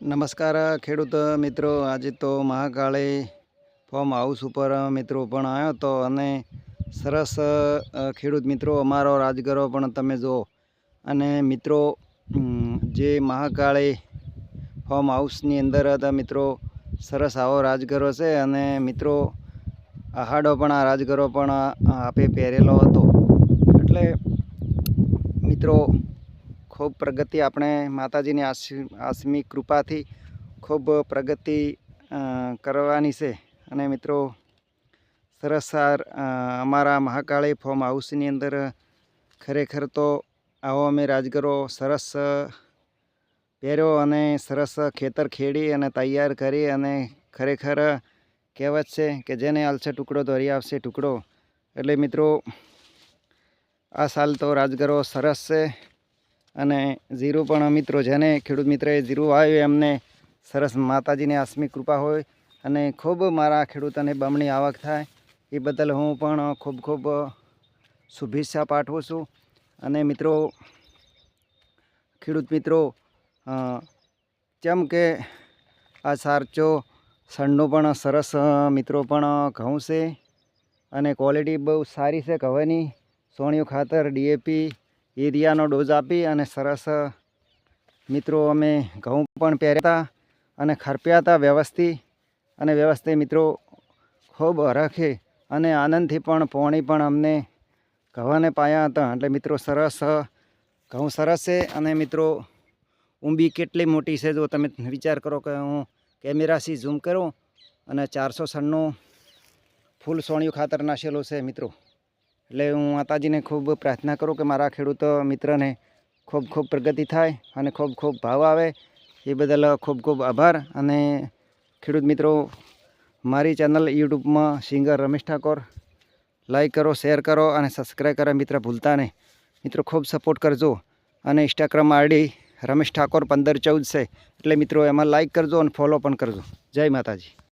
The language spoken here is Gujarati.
નમસ્કાર, ખેડૂત મિત્રો. આજે તો મહાકાળી ફોર્મ હાઉસ ઉપર મિત્રો પણ આવ્યો હતો અને સરસ ખેડૂત મિત્રો, અમારો રાજગરો પણ તમે જુઓ. અને મિત્રો જે મહાકાળી ફોર્મ હાઉસની અંદર હતા મિત્રો સરસ આવો રાજગરો છે અને મિત્રો આહાડો પણ આ રાજગરો પણ આપે પહેરેલો હતો. એટલે મિત્રો ખૂબ પ્રગતિ આપણે માતાજીની આસમી કૃપાથી ખૂબ પ્રગતિ કરવાની છે. અને મિત્રો, સરસ સાર અમારા મહાકાળી ફોર્મ હાઉસની અંદર ખરેખર તો આવો અમે રાજગરો સરસ પહેર્યો અને સરસ ખેતર ખેડી અને તૈયાર કરી અને ખરેખર કહેવત છે કે જેને આલશે ટુકડો તો આવશે ટુકડો. એટલે મિત્રો, આ સાલ તો રાજગરો સરસ છે. અને જીરું પણ મિત્રો જેને ખેડૂત મિત્રએ જીરું વાવ્યું. એમને સરસ માતાજીની આસમી કૃપા હોય અને ખૂબ મારા ખેડૂતોને બમણી આવક થાય. એ બદલ હું પણ ખૂબ ખૂબ શુભેચ્છા પાઠવું છું. અને મિત્રો, ખેડૂત મિત્રો જેમ કે આ સારચો સણનું પણ સરસ મિત્રો પણ ઘઉં છે અને ક્વોલિટી બહુ સારી છે ઘઉંની. સોણિયું ખાતર, ડીએપી યુરિયાનો ડોઝ આપી અને સરસ, મિત્રો, અમે ઘઉં પણ પહેર્યા અને ખરપ્યા હતા વ્યવસ્થિત. અને વ્યવસ્થિત, મિત્રો, ખૂબ હરખે અને આનંદથી પણ પોણી પણ અમને ઘવાને પાયા હતા. એટલે, મિત્રો, સરસ, ઘઉં સરસ છે. અને, મિત્રો, ઊંબી કેટલી મોટી છે. જો તમે વિચાર કરો કે હું કેમેરાથી ઝૂમ કરું અને ચારસો સણનું ફૂલ સોણિયું ખાતર નાખેલું છે, મિત્રો. એટલે હું માતાજીને ખૂબ પ્રાર્થના કરું કે મારા ખેડૂત મિત્રને ખૂબ ખૂબ પ્રગતિ થાય અને ખૂબ ખૂબ ભાવ આવે. એ બદલ ખૂબ ખૂબ આભાર અને ખેડૂત મિત્રો, મારી ચેનલ યુટ્યુબમાં સિંગર રમેશ ઠાકોર. લાઈક કરો, શેર કરો અને સબસ્ક્રાઈબ કરો મિત્ર ભૂલતા નહીં. મિત્રો, ખૂબ સપોર્ટ કરજો અને ઇન્સ્ટાગ્રામ આઈડી રમેશ ઠાકોર પંદર ચૌદ છે. એટલે મિત્રો, એમાં લાઈક કરજો અને ફોલો પણ કરજો. જય માતાજી.